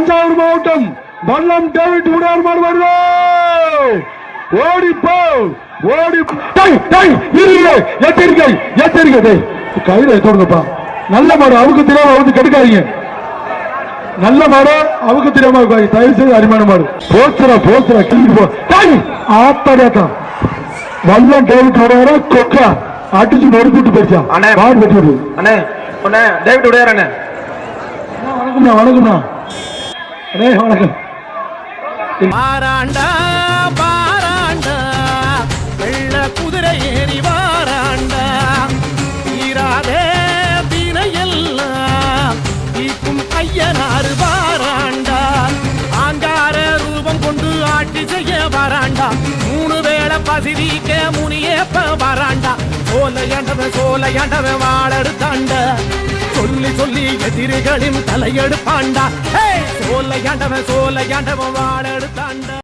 தஞ்சாவூர் மாவட்டம் வல்லம் டேவிட் மாடு வருது ஓடிப்போ ஓடி எச்சரிக்கை எச்சரிக்கை. கையில எடுத்துடுங்கப்பா நல்ல மாடு அவுக்கு தெரியாம வந்து கெடுக்காதீங்க. நல்ல மாடு அவுக்கு தெரியாம. தயவு செய்து அருமையான மாடு. போச்சுரா போச்சுரா கிளம்பி போ. ஆத்தாடியாத்தா வல்லம் டேவிட் உடையாரா கொக்கா? அடிச்சு நொறுக்கிட்டு போயிடுச்சா? அண்ணே. மாடு வெட்டி விடு. அண்ணே அண்ணே டேவிட் உடையார் அண்ணே வணக்கம்ண்ணா வணக்கம்ண்ணா. அண்ணே வணக்கம். பாராண்டா பாராண்டா வெள்ள குதிரை ஏறி வாராண்டா. தீராதே தினையெல்லாம் தீக்கும் ஐயனாறு வாராண்டா. ஆங்கார ரூபம் கொண்டு ஆட்சி செய்ய வராண்டா. மூணு வேளை பசிதிக்க முனியப்ப வராண்டா. சோலையாண்டவன் சோலையாண்டவன் வாழடுத்தாண்ட சொல்லி சொல்லி எதிரிகளின் தலையெடுப்பாண்டா. ஹே! சோலையாண்டவன் சோலையாண்டவன் வாழெடுத்தாண்டா.